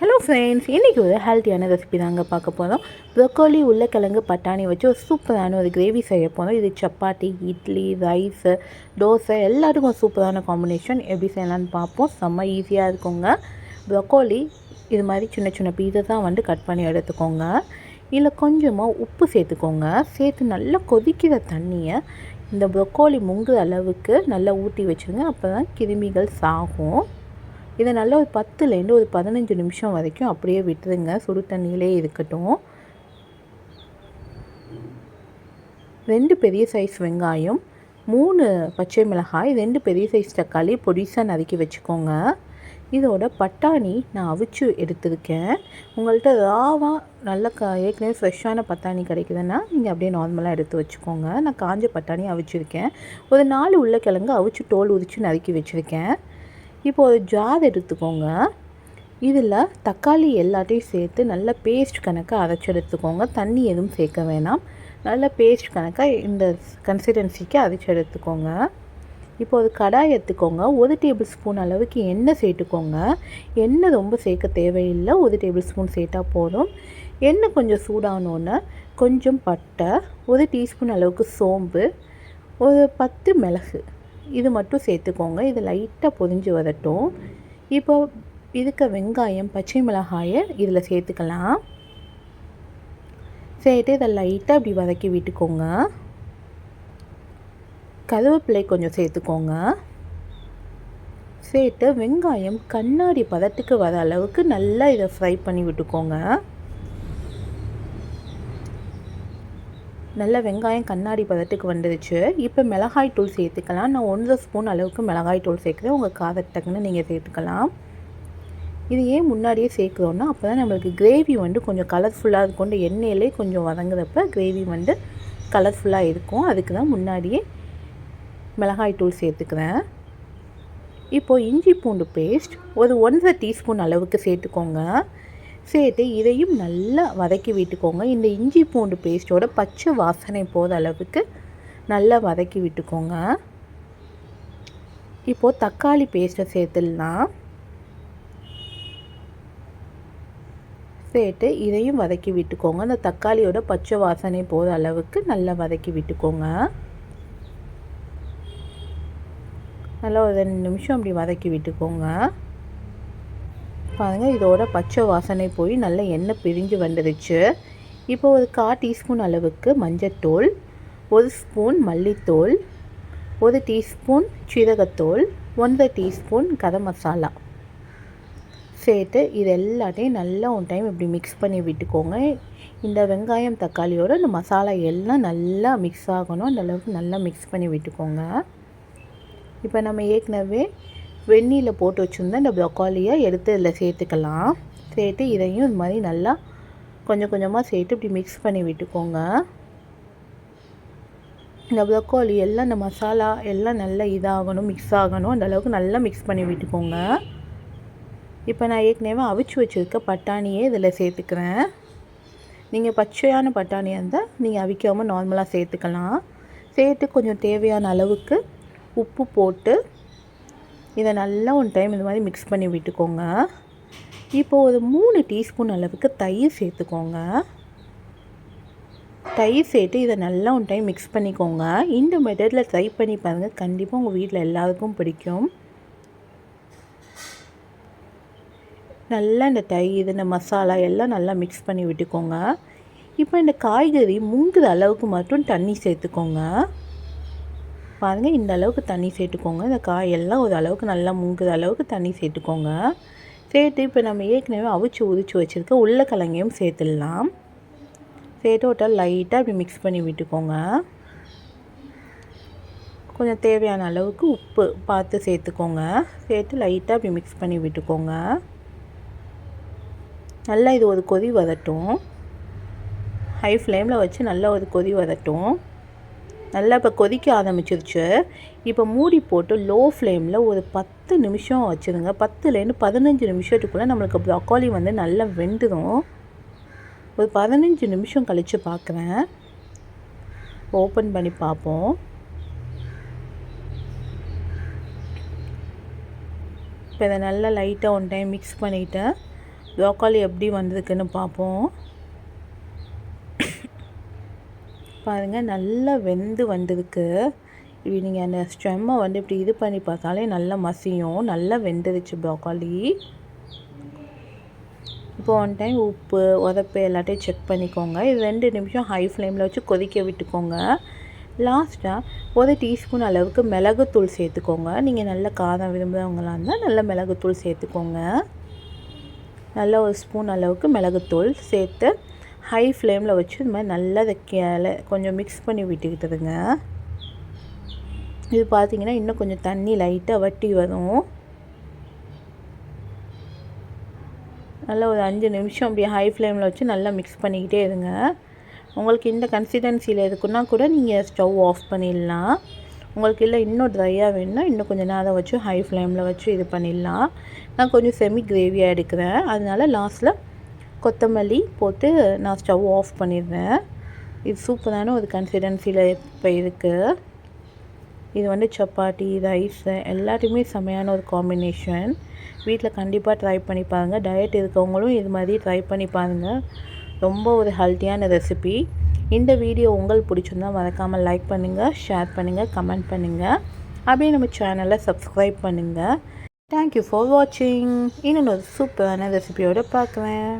Hello friends இன்றைக்கி ஒரு ஹெல்த்தியான ரெசிபி தாங்க பார்க்க போகிறோம் ப்ரொக்கோலி உருளைக்கிழங்கு பட்டாணி வச்சு ஒரு சூப்பரான ஒரு கிரேவி செய்ய போகிறோம் இது சப்பாத்தி இட்லி ரைஸு தோசை எல்லாத்துக்கும் சூப்பரான காம்பினேஷன் எப்படி செய்யலான்னு பார்ப்போம். செம்ம ஈஸியாக இருக்குங்க. ப்ரொக்கோலி இது மாதிரி சின்ன சின்ன பீஸஸாக வந்து கட் பண்ணி எடுத்துக்கோங்க. இல்லை கொஞ்சமாக உப்பு சேர்த்துக்கோங்க. சேர்த்து நல்லா கொதிக்கிற தண்ணியை இந்த ப்ரொக்கோலி முங்குற அளவுக்கு நல்லா ஊற்றி வச்சுருங்க. அப்போ தான் கிருமிகள் சாகும். இதை நல்லா ஒரு பத்துலேருந்து ஒரு பதினஞ்சு நிமிஷம் வரைக்கும் அப்படியே விட்டுருங்க. சுடு தண்ணியிலே இருக்கட்டும். ரெண்டு பெரிய சைஸ் வெங்காயம் மூணு பச்சை மிளகாய் ரெண்டு பெரிய சைஸ் தக்காளி பொடிசாக நறுக்கி வச்சுக்கோங்க. இதோட பட்டாணி நான் அவிச்சு எடுத்திருக்கேன். உங்கள்கிட்ட ராவாக நல்ல க ஏற்கனவே ஃப்ரெஷ்ஷான பட்டாணி கிடைக்குதுன்னா நீங்கள் அப்படியே நார்மலாக எடுத்து வச்சுக்கோங்க. நான் காஞ்ச பட்டாணி அவிச்சிருக்கேன். ஒரு நாலு உருளைக்கிழங்கு அவிச்சு தோல் உரித்து நறுக்கி வச்சுருக்கேன். இப்போ ஒரு ஜார் எடுத்துக்கோங்க. இதில் தக்காளி எல்லாத்தையும் சேர்த்து நல்ல பேஸ்ட் கணக்காக அரைச்சி எடுத்துக்கோங்க. தண்ணி எதுவும் சேர்க்க வேணாம். நல்ல பேஸ்ட் கணக்காக இந்த கன்சிஸ்டன்சிக்கு அரைச்சி எடுத்துக்கோங்க. இப்போ ஒரு கடாய் எடுத்துக்கோங்க. ஒரு டேபிள் ஸ்பூன் அளவுக்கு எண்ணெய் சேர்த்துக்கோங்க. எண்ணெய் ரொம்ப சேர்க்க தேவையில்லை. ஒரு டேபிள் ஸ்பூன் சேர்த்தா போதும். எண்ணெய் கொஞ்சம் சூடானோன்னே கொஞ்சம் பட்டை ஒரு டீஸ்பூன் அளவுக்கு சோம்பு ஒரு பத்து மிளகு. இது மட்டும் சேர்த்துக்கோங்க. இது லைட்டாக பொரிஞ்சு வரட்டும். இப்போ இதுக்க வெங்காயம் பச்சை மிளகாயை இதில் சேர்த்துக்கலாம். சேர்த்து இதை லைட்டாக இப்படி வதக்கி விட்டுக்கோங்க. கருவேப்பிலை கொஞ்சம் சேர்த்துக்கோங்க. சேர்த்து வெங்காயம் கண்ணாடி பதத்துக்கு வர அளவுக்கு நல்லா இதை ஃப்ரை பண்ணி விட்டுக்கோங்க. நல்ல வெங்காயம் கண்ணாடி பதத்துக்கு வந்துடுச்சு இப்போ மிளகாய் தூள் சேர்த்துக்கலாம். நான் ஒன்றரை ஸ்பூன் அளவுக்கு மிளகாய் தூள் சேர்க்குறேன். உங்கள் காரத்தக்குன்னு நீங்கள் சேர்த்துக்கலாம். இது ஏன் முன்னாடியே சேர்க்குறோன்னா அப்போ தான் நம்மளுக்கு கிரேவி வந்து கொஞ்சம் கலர்ஃபுல்லாக இருக்கும் எண்ணெயிலே கொஞ்சம் வதங்குறப்ப கிரேவி வந்து கலர்ஃபுல்லாக இருக்கும். அதுக்கு தான் முன்னாடியே மிளகாய் தூள் சேர்த்துக்கிறேன். இப்போது இஞ்சி பூண்டு பேஸ்ட் ஒரு ஒன்றரை டீஸ்பூன் அளவுக்கு சேர்த்துக்கோங்க. சேர்த்து இதையும் நல்லா வதக்கி விட்டுக்கோங்க. இந்த இஞ்சி பூண்டு பேஸ்ட்டோட பச்சை வாசனை போகிற அளவுக்கு நல்லா வதக்கி விட்டுக்கோங்க. இப்போது தக்காளி பேஸ்ட்டை சேர்த்துடலாம் சேர்த்து இதையும் வதக்கி விட்டுக்கோங்க. அந்த தக்காளியோட பச்சை வாசனை போகிற அளவுக்கு நல்லா வதக்கி விட்டுக்கோங்க. நல்லா ஒரு ரெண்டு நிமிஷம் அப்படி வதக்கி விட்டுக்கோங்க. பாருங்கள் இதோட பச்சை வாசனை போய் நல்ல எண்ணெய் பிரிஞ்சு வந்துடுச்சு. இப்போ ஒரு கா டீஸ்பூன் அளவுக்கு மஞ்சத்தூள் ஒரு ஸ்பூன் மல்லித்தூள் ஒரு டீஸ்பூன் சீரகத்தூள் ஒன்றரை டீஸ்பூன் கரம் மசாலா. சேர்த்து இது எல்லாத்தையும் நல்லா ஒன் டைம் இப்படி மிக்ஸ் பண்ணி விட்டுக்கோங்க. இந்த வெங்காயம் தக்காளியோட இந்த மசாலா எல்லாம் நல்லா மிக்ஸ் ஆகணும். அந்தளவுக்கு நல்லா மிக்ஸ் பண்ணி விட்டுக்கோங்க. இப்போ நம்ம ஏற்கனவே வெந்நீரில் போட்டு வச்சுருந்தா இந்த ப்ரொக்காலியை எடுத்து இதில் சேர்த்துக்கலாம். சேர்த்து இதையும் இது மாதிரி நல்லா கொஞ்சம் கொஞ்சமாக சேர்த்து இப்படி மிக்ஸ் பண்ணி விட்டுக்கோங்க. இந்த ப்ரொக்காலி எல்லாம் இந்த மசாலா எல்லாம் நல்லா இதாகணும் மிக்ஸ் ஆகணும். அந்த அளவுக்கு நல்லா மிக்ஸ் பண்ணி விட்டுக்கோங்க. இப்போ நான் ஏற்கனவே அவிச்சு வச்சுருக்க பட்டாணியே இதில் சேர்த்துக்கிறேன். நீங்கள் பச்சையான பட்டாணியாக இருந்தால் நீங்கள் அவிக்காமல் நார்மலாக சேர்த்துக்கலாம். சேர்த்து கொஞ்சம் தேவையான அளவுக்கு உப்பு போட்டு இதை நல்லா ஒன் டைம் இந்த மாதிரி மிக்ஸ் பண்ணி விட்டுக்கோங்க. இப்போது ஒரு மூணு டீஸ்பூன் அளவுக்கு தயிர் சேர்த்துக்கோங்க. தயிர் சேர்த்து இதை நல்லா ஒன் டைம் மிக்ஸ் பண்ணிக்கோங்க. இந்த மெத்தடில் ட்ரை பண்ணி பாருங்கள் கண்டிப்பாக உங்கள் வீட்டில் எல்லாருக்கும் பிடிக்கும். நல்லா இந்த தயிர் இந்த மசாலா எல்லாம் நல்லா மிக்ஸ் பண்ணி விட்டுக்கோங்க. இப்போ இந்த காய்கறி முங்குற அளவுக்கு மட்டும் தண்ணி சேர்த்துக்கோங்க. பாருங்கள் இந்த அளவுக்கு தண்ணி சேர்த்துக்கோங்க. இந்த காயெல்லாம் ஒரு அளவுக்கு நல்லா மூங்குற அளவுக்கு தண்ணி சேர்த்துக்கோங்க. சேர்த்து இப்போ நம்ம ஏற்கனவே அவிச்சு உரிச்சு வச்சுருக்க உருளைக்கிழங்கையும் சேர்த்துடலாம். சேர்த்து விட்டால் லைட்டாக இப்படி மிக்ஸ் பண்ணி விட்டுக்கோங்க. கொஞ்சம் தேவையான அளவுக்கு உப்பு பார்த்து சேர்த்துக்கோங்க. சேர்த்து லைட்டாக இப்படி மிக்ஸ் பண்ணி விட்டுக்கோங்க. நல்லா இது ஒரு கொதி வதட்டும். ஹை ஃப்ளேமில் வச்சு நல்லா ஒரு கொதி வதட்டும். நல்லா இப்போ கொதிக்க ஆரம்பிச்சிருச்சு. இப்போ மூடி போட்டு லோ ஃப்ளேமில் ஒரு பத்து நிமிஷம் வச்சுருங்க. பத்துலேருந்து பதினஞ்சு நிமிஷத்துக்குள்ளே நம்மளுக்கு ப்ரொக்காலி வந்து நல்லா வெந்துடும் ஒரு பதினஞ்சு நிமிஷம் கழித்து பார்க்குறேன் ஓப்பன் பண்ணி பார்ப்போம். இப்போ இதை நல்லா லைட்டாக ஒன் டைம் மிக்ஸ் பண்ணிவிட்டேன் ப்ரோக்காலி எப்படி வந்திருக்குன்னு பார்ப்போம். பாருங்கள் நல்லா வெந்து வந்திருக்கு. இப்படி நீங்கள் அந்த ஸ்டெம்மை வந்து இப்படி இது பண்ணி பார்த்தாலே நல்லா மசியும். நல்லா வெந்துருச்சு ப்ரோக்காலி இப்போ ஒன் டைம் உப்பு உதப்பு எல்லாத்தையும் செக் பண்ணிக்கோங்க. இது ரெண்டு நிமிஷம் ஹை ஃப்ளேமில் வச்சு கொதிக்க விட்டுக்கோங்க. லாஸ்ட்டாக ஒரு டீஸ்பூன் அளவுக்கு மிளகுத்தூள் சேர்த்துக்கோங்க. நீங்கள் நல்ல காரம் விரும்புகிறவங்களாக இருந்தால் நல்ல மிளகுத்தூள் சேர்த்துக்கோங்க. நல்ல ஒரு ஸ்பூன் அளவுக்கு மிளகுத்தூள் சேர்த்து ஹை ஃப்ளேமில் வச்சு இது மாதிரி நல்லா அதை கொஞ்சம் மிக்ஸ் பண்ணி விட்டுக்கிட்டுருங்க இது பார்த்திங்கன்னா இன்னும் கொஞ்சம் தண்ணி லைட்டாக வட்டி வரும். நல்லா ஒரு அஞ்சு நிமிஷம் அப்படியே ஹை ஃப்ளேமில் வச்சு நல்லா மிக்ஸ் பண்ணிக்கிட்டே இருங்க. உங்களுக்கு இந்த கன்சிஸ்டன்சியில் இருக்குன்னா கூட நீங்கள் ஸ்டவ் ஆஃப் பண்ணிடலாம். உங்களுக்கு இல்லை இன்னும் ட்ரையாக வேணும்னா இன்னும் கொஞ்சம் நேரம் வச்சு ஹை ஃப்ளேமில் வச்சு இது பண்ணிடலாம். நான் கொஞ்சம் செமி கிரேவியாக எடுக்கிறேன். அதனால் லாஸ்ட்டில் கொத்தமல்லி போட்டு நான் ஸ்டவ் ஆஃப் பண்ணிடுறேன். இது சூப்பரான ஒரு கன்சிஸ்டன்சியில் இப்போ இருக்குது இது வந்து சப்பாத்தி ரைஸ் எல்லாத்தையுமே செமையான ஒரு காம்பினேஷன் வீட்டில் கண்டிப்பாக ட்ரை பண்ணி பாருங்கள் டயட் இருக்கவங்களும் இது மாதிரி ட்ரை பண்ணி பாருங்கள் ரொம்ப ஒரு ஹெல்த்தியான ரெசிபி இந்த வீடியோ உங்களுக்கு பிடிச்சிருந்தா மறக்காமல் லைக் பண்ணுங்கள் ஷேர் பண்ணுங்கள் கமெண்ட் பண்ணுங்கள் அப்படியே நம்ம சேனலை சப்ஸ்கிரைப் பண்ணுங்கள் தேங்க்யூ ஃபார் வாட்சிங் இன்னொன்று ஒரு சூப்பரான ரெசிபியோடு பார்க்குறேன்.